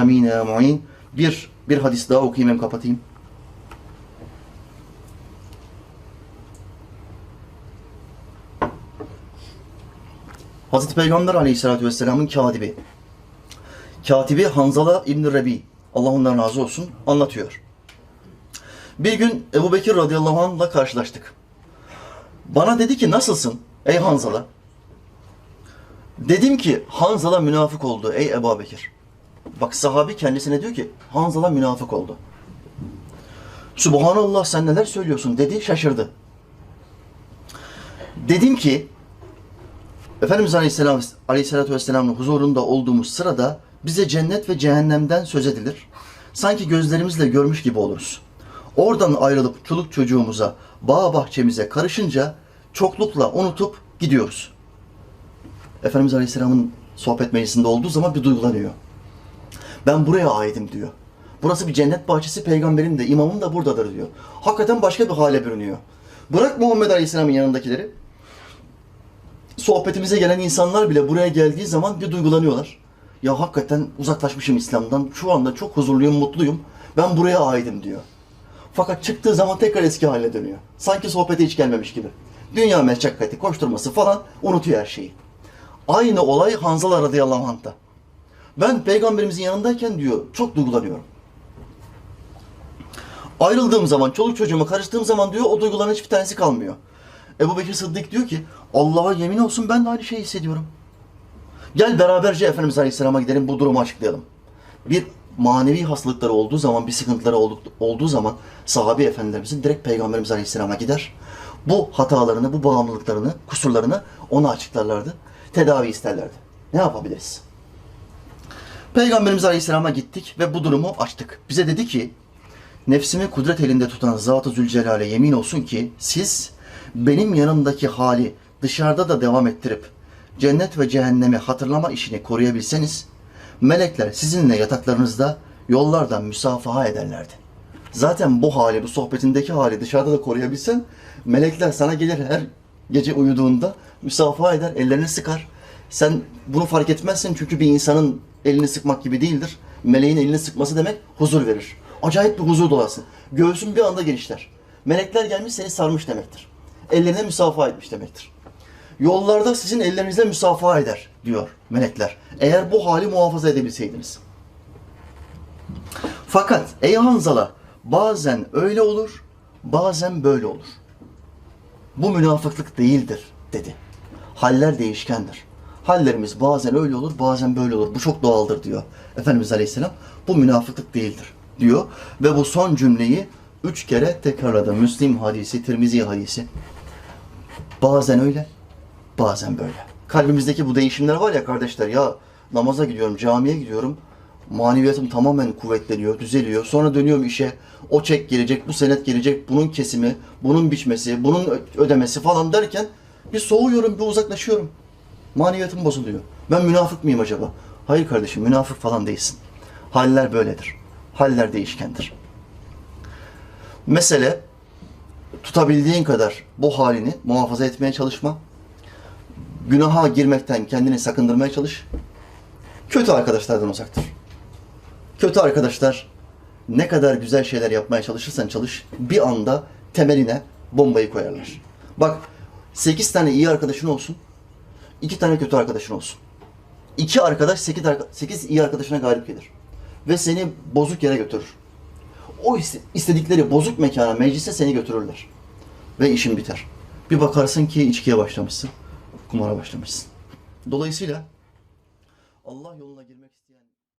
Amin ya mu'in. Bir, bir hadis daha okuyayım hem kapatayım. Hazreti Peygamber Aleyhisselatü Vesselam'ın katibi. Katibi Hanzala İbn Rebi. Allah ondan razı olsun anlatıyor. Bir gün Ebu Bekir radıyallahu anh'la karşılaştık. Bana dedi ki nasılsın ey Hanzala? Dedim ki Hanzala münafık oldu ey Ebu Bekir. Bak sahabi kendisine diyor ki Hanzala münafık oldu. Subhanallah sen neler söylüyorsun dedi şaşırdı. Dedim ki Efendimiz Aleyhisselam, Aleyhisselatü Vesselam'ın huzurunda olduğumuz sırada bize cennet ve cehennemden söz edilir. Sanki gözlerimizle görmüş gibi oluruz. Oradan ayrılıp çoluk çocuğumuza, bağ bahçemize karışınca çoklukla unutup gidiyoruz. Efendimiz Aleyhisselam'ın sohbet meclisinde olduğu zaman bir duygulanıyor. Ben buraya aidim diyor. Burası bir cennet bahçesi, peygamberim de, imamım da buradadır diyor. Hakikaten başka bir hale bürünüyor. Bırak Muhammed Aleyhisselam'ın yanındakileri, sohbetimize gelen insanlar bile buraya geldiği zaman bir duygulanıyorlar. Ya hakikaten uzaklaşmışım İslam'dan. Şu anda çok huzurluyum, mutluyum. Ben buraya aidim diyor. Fakat çıktığı zaman tekrar eski haline dönüyor. Sanki sohbete hiç gelmemiş gibi. Dünya meşakkati, koşturması falan unutuyor her şeyi. Aynı olay Hanzala radıyallahu anh'ta. Ben peygamberimizin yanındayken diyor çok duygulanıyorum. Ayrıldığım zaman, çoluk çocuğuma karıştığım zaman diyor o duyguların hiçbir tanesi kalmıyor. Ebu Bekir Sıddık diyor ki Allah'a yemin olsun ben de aynı şeyi hissediyorum. Gel beraberce Efendimiz Aleyhisselam'a gidelim bu durumu açıklayalım. Bir manevi hastalıkları olduğu zaman, bir sıkıntıları olduğu zaman sahabe efendilerimizin direkt Peygamberimiz Aleyhisselam'a gider. Bu hatalarını, bu bağımlılıklarını, kusurlarını ona açıklarlardı. Tedavi isterlerdi. Ne yapabiliriz? Peygamberimiz Aleyhisselam'a gittik ve bu durumu açtık. Bize dedi ki, nefsimi kudret elinde tutan Zat-ı Zülcelal'e yemin olsun ki siz benim yanımdaki hali dışarıda da devam ettirip cennet ve cehennemi hatırlama işini koruyabilseniz melekler sizinle yataklarınızda yollardan müsafaha ederlerdi. Zaten bu hali, bu sohbetindeki hali dışarıda da koruyabilsen melekler sana gelir her gece uyuduğunda müsafaha eder, ellerini sıkar. Sen bunu fark etmezsin çünkü bir insanın elini sıkmak gibi değildir. Meleğin elini sıkması demek huzur verir. Acayip bir huzur dolasın. Göğsün bir anda genişler. Melekler gelmiş seni sarmış demektir. Ellerine müsafaha etmiş demektir. Yollarda sizin ellerinizle müsafaha eder diyor melekler. Eğer bu hali muhafaza edebilseydiniz. Fakat ey Hanzala bazen öyle olur, bazen böyle olur. Bu münafıklık değildir dedi. Haller değişkendir. Hallerimiz bazen öyle olur, bazen böyle olur. Bu çok doğaldır diyor Efendimiz Aleyhisselam. Bu münafıklık değildir diyor. Ve bu son cümleyi üç kere tekrarladı. Müslim hadisi, Tirmizi hadisi. Bazen öyle, bazen böyle. Kalbimizdeki bu değişimler var ya kardeşler ya namaza gidiyorum, camiye gidiyorum. Maneviyatım tamamen kuvvetleniyor, düzeliyor. Sonra dönüyorum işe. O çek gelecek, bu senet gelecek, bunun kesimi, bunun biçmesi, bunun ödemesi falan derken bir soğuyorum, bir uzaklaşıyorum. Maneviyatım bozuluyor. Ben münafık mıyım acaba? Hayır kardeşim, münafık falan değilsin. Haller böyledir. Haller değişkendir. Mesele tutabildiğin kadar bu halini muhafaza etmeye çalışma. Günaha girmekten kendini sakındırmaya çalış. Kötü arkadaşlardan uzak dur. Kötü arkadaşlar ne kadar güzel şeyler yapmaya çalışırsan çalış bir anda temeline bombayı koyarlar. Bak 8 tane iyi arkadaşın olsun. 2 tane kötü arkadaşın olsun. 2 arkadaş 8, 8 iyi arkadaşına galip gelir. Ve seni bozuk yere götürür. O iste- istedikleri bozuk mekana, meclise seni götürürler. Ve işin biter. Bir bakarsın ki içkiye başlamışsın. Kumara başlamışsın. Dolayısıyla Allah yoluna girmek isteyen